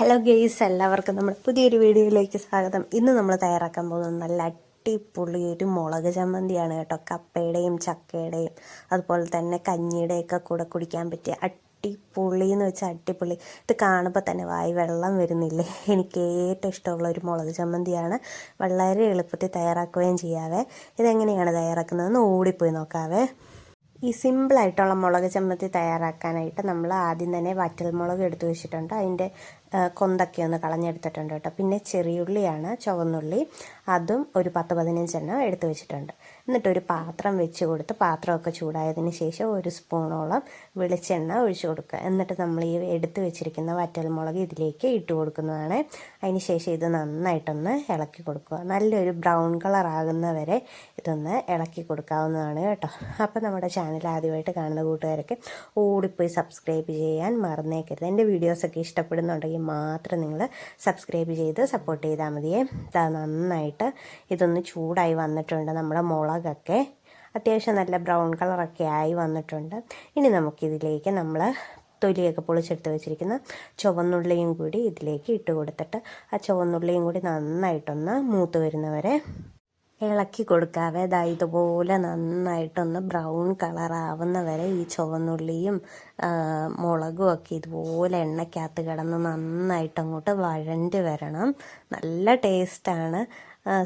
Hello guys എല്ലാവർക്കും നമ്മുടെ പുതിയൊരു വീഡിയോയിലേക്ക് സ്വാഗതം. ഇന്ന് നമ്മൾ തയ്യാറാക്കാൻ പോകുന്നത് നല്ല അടിപൊളി ഒരു മുളക് ചമ്മന്തിയാണ് കേട്ടോ. കപ്പയുടെയും ചക്കയുടെയും അതുപോലെ തന്നെ കഞ്ഞിയുടെയൊക്കെ കൂടെ കുടിക്കാൻ പറ്റിയ അടിപൊളി എന്ന് വെച്ചാൽ അടിപൊളി. ഇത് കാണുമ്പോൾ തന്നെ വായി വെള്ളം വരുന്നില്ലേ? എനിക്ക് ഏറ്റവും ഇഷ്ടമുള്ള ഒരു മുളക് ചമ്മന്തിയാണ്. വളരെ എളുപ്പത്തിൽ തയ്യാറാക്കുകയും ചെയ്യാവേ. ഇതെങ്ങനെയാണ് തയ്യാറാക്കുന്നതെന്ന് ഓടിപ്പോയി നോക്കാവേ. ഈ സിമ്പിളായിട്ടുള്ള മുളക് ചമ്മന്തി തയ്യാറാക്കാനായിട്ട് നമ്മൾ ആദ്യം തന്നെ വറ്റൽമുളക് എടുത്തു വെച്ചിട്ടുണ്ട്. അതിന്റെ കൊന്തൊക്കെ ഒന്ന് കളഞ്ഞെടുത്തിട്ടുണ്ട് കേട്ടോ. പിന്നെ ചെറിയുള്ളിയാണ് ചുവന്നുള്ളി. അതും ഒരു പത്ത് പതിനഞ്ചെണ്ണം എടുത്തു വെച്ചിട്ടുണ്ട്. എന്നിട്ട് ഒരു പാത്രം വെച്ച് കൊടുത്ത് പാത്രമൊക്കെ ചൂടായതിന് ശേഷം ഒരു സ്പൂണോളം വെളിച്ചെണ്ണ ഒഴിച്ചു കൊടുക്കുക. എന്നിട്ട് നമ്മൾ ഈ എടുത്തു വെച്ചിരിക്കുന്ന വറ്റൽമുളക് ഇതിലേക്ക് ഇട്ട് കൊടുക്കുന്നതാണ്. അതിന് ശേഷം ഇത് നന്നായിട്ടൊന്ന് ഇളക്കി കൊടുക്കുക. നല്ലൊരു ബ്രൗൺ കളർ ആകുന്നവരെ ഇതൊന്ന് ഇളക്കി കൊടുക്കാവുന്നതാണ് കേട്ടോ. അപ്പോൾ നമ്മുടെ ചാനൽ ആദ്യമായിട്ട് കാണുന്ന കൂട്ടുകാരൊക്കെ ഓടിപ്പോയി സബ്സ്ക്രൈബ് ചെയ്യാൻ മറന്നേക്കരുത്. എന്റെ വീഡിയോസൊക്കെ ഇഷ്ടപ്പെടുന്നുണ്ടെങ്കിൽ മാത്രം നിങ്ങൾ സബ്സ്ക്രൈബ് ചെയ്ത് സപ്പോർട്ട് ചെയ്താൽ മതിയേ. നന്നായിട്ട് ഇതൊന്ന് ചൂടായി വന്നിട്ടുണ്ട് നമ്മുടെ മുളകൊക്കെ. അത്യാവശ്യം നല്ല ബ്രൗൺ കളറൊക്കെ ആയി വന്നിട്ടുണ്ട്. ഇനി നമുക്കിതിലേക്ക് നമ്മൾ തൊലിയൊക്കെ പൊളിച്ചെടുത്ത് വെച്ചിരിക്കുന്ന ചുവന്നുള്ളിയും കൂടി ഇതിലേക്ക് ഇട്ട് കൊടുത്തിട്ട് ആ ചുവന്നുള്ളിയും കൂടി നന്നായിട്ടൊന്ന് മൂത്ത് വരുന്നവരെ ഇളക്കി കൊടുക്കാവേ. ദാ ഇതുപോലെ നന്നായിട്ടൊന്ന് ബ്രൗൺ കളർ ആവുന്ന വരെ ഈ ചുവന്നുള്ളിയും മുളകും ഒക്കെ ഇതുപോലെ എണ്ണയ്ക്കകത്ത് കിടന്ന് നന്നായിട്ട് അങ്ങോട്ട് വഴണ്ട് വരണം. നല്ല ടേസ്റ്റാണ്.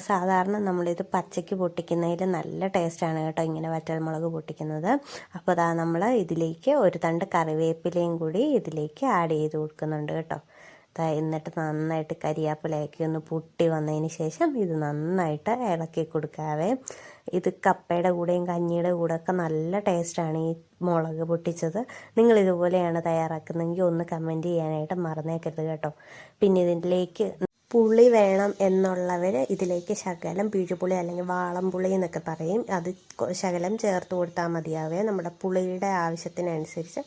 സാധാരണ നമ്മളിത് പച്ചയ്ക്ക് പൊട്ടിക്കുന്നതിൽ നല്ല ടേസ്റ്റാണ് കേട്ടോ ഇങ്ങനെ വറ്റൽമുളക് പൊട്ടിക്കുന്നത്. അപ്പോൾ അതാ നമ്മൾ ഇതിലേക്ക് ഒരു തണ്ട് കറിവേപ്പിലയും കൂടി ഇതിലേക്ക് ആഡ് ചെയ്ത് കൊടുക്കുന്നുണ്ട് കേട്ടോ. എന്നിട്ട് നന്നായിട്ട് കരിയാപ്പിലയൊക്കെ ഒന്ന് പൊട്ടി വന്നതിന് ശേഷം ഇത് നന്നായിട്ട് ഇളക്കി കൊടുക്കാവേ. ഇത് കപ്പയുടെ കൂടെയും കഞ്ഞിയുടെ കൂടെ ഒക്കെ നല്ല ടേസ്റ്റാണ് ഈ മുളക് പൊട്ടിച്ചത്. നിങ്ങൾ ഇതുപോലെയാണ് തയ്യാറാക്കുന്നതെങ്കിൽ ഒന്ന് കമന്റ് ചെയ്യാനായിട്ട് മറന്നേക്കരുത് കേട്ടോ. പിന്നെ ഇതിലേക്ക് പുളി വേണം എന്നുള്ളവർ ഇതിലേക്ക് ശകലം പിഴുപുളി അല്ലെങ്കിൽ വാളംപുളി എന്നൊക്കെ പറയും. അത് ശകലം ചേർത്ത് കൊടുത്താൽ മതിയാവേ. നമ്മുടെ പുളിയുടെ ആവശ്യത്തിനനുസരിച്ച്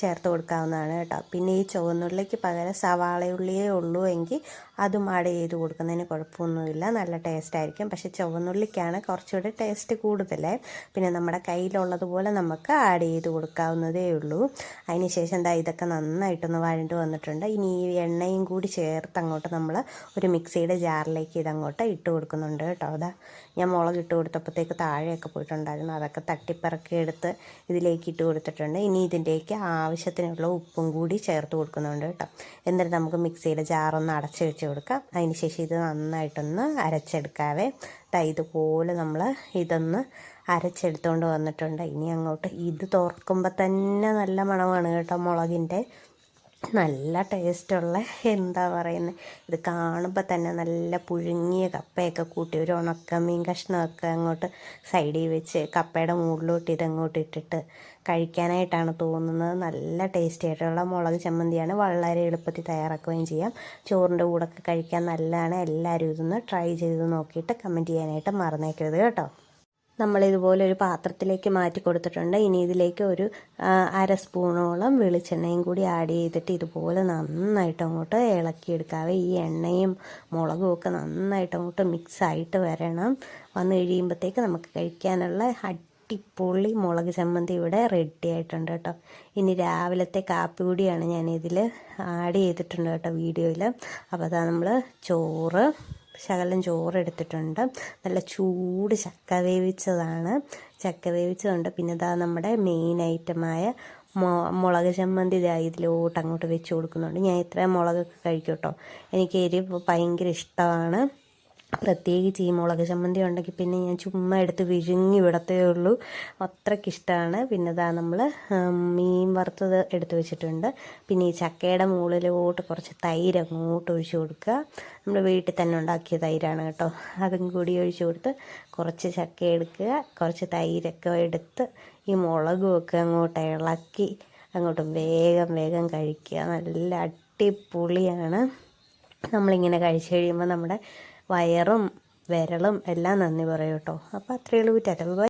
ചേർത്ത് കൊടുക്കാവുന്നതാണ് കേട്ടോ. പിന്നെ ഈ ചുവന്നുള്ളിക്ക് പകരം സവാളയുള്ളിയേ ഉള്ളൂ എങ്കിൽ അതും ആഡ് ചെയ്ത് കൊടുക്കുന്നതിന് കുഴപ്പമൊന്നുമില്ല. നല്ല ടേസ്റ്റ് ആയിരിക്കും. പക്ഷേ ചുവന്നുള്ളിക്കാണ് കുറച്ചുകൂടി ടേസ്റ്റ് കൂടുതൽ പിന്നെ നമ്മുടെ കയ്യിലുള്ളതുപോലെ നമുക്ക് ആഡ് ചെയ്ത് കൊടുക്കാവുന്നതേ ഉള്ളൂ. അതിനുശേഷം എന്താ ഇതൊക്കെ നന്നായിട്ടൊന്ന് വഴണ്ട് വന്നിട്ടുണ്ട്. ഇനി ഈ എണ്ണയും കൂടി ചേർത്ത് അങ്ങോട്ട് നമ്മൾ ഒരു മിക്സിയുടെ ജാറിലേക്ക് ഇതങ്ങോട്ട് ഇട്ട് കൊടുക്കുന്നുണ്ട് കേട്ടോ. അതാ ഞാൻ മുളക് ഇട്ട് കൊടുത്തപ്പോഴത്തേക്ക് താഴെയൊക്കെ പോയിട്ടുണ്ടായിരുന്നു. അതൊക്കെ തട്ടിപ്പറക്കി എടുത്ത് ഇതിലേക്ക് ഇട്ട് കൊടുത്തിട്ടുണ്ട്. ഇനി ഇതിന്റെയൊക്കെ ആവശ്യത്തിനുള്ള ഉപ്പും കൂടി ചേർത്ത് കൊടുക്കുന്നുണ്ട് കേട്ടോ. എന്നിട്ട് നമുക്ക് മിക്സിയുടെ ജാറൊന്ന് അടച്ച് വെച്ച് കൊടുക്കാം. അതിന് ശേഷം ഇത് നന്നായിട്ടൊന്ന് അരച്ചെടുക്കാവേ. ഇതുപോലെ നമ്മൾ ഇതൊന്ന് അരച്ചെടുത്തുകൊണ്ട് വന്നിട്ടുണ്ട്. ഇനി അങ്ങോട്ട് ഇത് തുറക്കുമ്പോൾ തന്നെ നല്ല മണമാണ് കേട്ടോ മുളകിന്റെ. നല്ല ടേസ്റ്റുള്ള എന്താ പറയുന്നത് ഇത് കാണുമ്പോൾ തന്നെ നല്ല പുഴുങ്ങിയ കപ്പയൊക്കെ കൂട്ടി ഒരു ഉണക്ക മീൻ കഷ്ണമൊക്കെ അങ്ങോട്ട് സൈഡിൽ വെച്ച് കപ്പയുടെ മുകളിലോട്ട് ഇതങ്ങോട്ട് ഇട്ടിട്ട് കഴിക്കാനായിട്ടാണ് തോന്നുന്നത്. നല്ല ടേസ്റ്റി ആയിട്ടുള്ള മുളക് ചമ്മന്തിയാണ്. വളരെ എളുപ്പത്തിൽ തയ്യാറാക്കുകയും ചെയ്യാം. ചോറിന്റെ കൂടെ ഒക്കെ കഴിക്കാൻ നല്ലതാണ്. എല്ലാവരും ഇതൊന്ന് ട്രൈ ചെയ്ത് നോക്കിയിട്ട് കമന്റ് ചെയ്യാനായിട്ട് മറന്നേക്കരുത് കേട്ടോ. നമ്മളിതുപോലെ ഒരു പാത്രത്തിലേക്ക് മാറ്റി കൊടുത്തിട്ടുണ്ട്. ഇനി ഇതിലേക്ക് ഒരു അര സ്പൂണോളം വെളിച്ചെണ്ണയും കൂടി ആഡ് ചെയ്തിട്ട് ഇതുപോലെ നന്നായിട്ട് അങ്ങോട്ട് ഇളക്കിയെടുക്കാവേ ഈ എണ്ണയും മുളകും ഒക്കെ നന്നായിട്ട് അങ്ങോട്ട് മിക്സ് ആയിട്ട് വരണം. വന്ന് കഴിയുമ്പോഴത്തേക്ക് നമുക്ക് കഴിക്കാനുള്ള അടിപൊളി മുളക് ചമ്മന്തി ഇവിടെ റെഡി ആയിട്ടുണ്ട് കേട്ടോ. ഇനി രാവിലത്തെ കാപ്പി കൂടിയാണ് ഞാനിതിൽ ആഡ് ചെയ്തിട്ടുണ്ട് കേട്ടോ വീഡിയോയിൽ അപ്പോൾ അതാ നമ്മൾ ചോറ് ശകലം ചോറ് എടുത്തിട്ടുണ്ട് നല്ല ചൂട് ചക്ക വേവിച്ചതാണ്. ചക്ക വേവിച്ചതുണ്ട്. പിന്നെ ഇതാ നമ്മുടെ മെയിൻ ഐറ്റമായ മുളക് ചമ്മന്തി ഇതാ ഇതിലോട്ട് അങ്ങോട്ട് വെച്ച് കൊടുക്കുന്നുണ്ട്. ഞാൻ ഇത്ര മുളകൊക്കെ കഴിക്കും കേട്ടോ. എനിക്ക് എരിവ് ഭയങ്കര ഇഷ്ടമാണ്. പ്രത്യേകിച്ച് ഈ മുളക് ചമ്മന്തി ഉണ്ടെങ്കിൽ പിന്നെ ഞാൻ ചുമ്മാ എടുത്ത് വിഴുങ്ങി വിടത്തേ ഉള്ളൂ. അത്രക്കിഷ്ടമാണ് പിന്നെ ഇതാ നമ്മൾ മീൻ വറുത്തത് എടുത്തു വെച്ചിട്ടുണ്ട്. പിന്നെ ഈ ചക്കയുടെ മുകളിലോട്ട് കുറച്ച് തൈര് അങ്ങോട്ട് ഒഴിച്ചു കൊടുക്കുക. നമ്മൾ വീട്ടിൽ തന്നെ ഉണ്ടാക്കിയ തൈരാണ് കേട്ടോ. അതും കൂടി ഒഴിച്ചു കൊടുത്ത് കുറച്ച് ചക്ക എടുക്കുക. കുറച്ച് തൈരൊക്കെ എടുത്ത് ഈ മുളകുമൊക്കെ അങ്ങോട്ട് ഇളക്കി അങ്ങോട്ട് വേഗം വേഗം കഴിക്കുക. നല്ല അടിപൊളിയാണ്. നമ്മളിങ്ങനെ കഴിച്ചു കഴിയുമ്പോൾ നമ്മുടെ വയറും വിരളും എല്ലാം നന്ദി പറയും കേട്ടോ. അപ്പോൾ അത്രയേ ഉള്ളൂ ടാറ്റ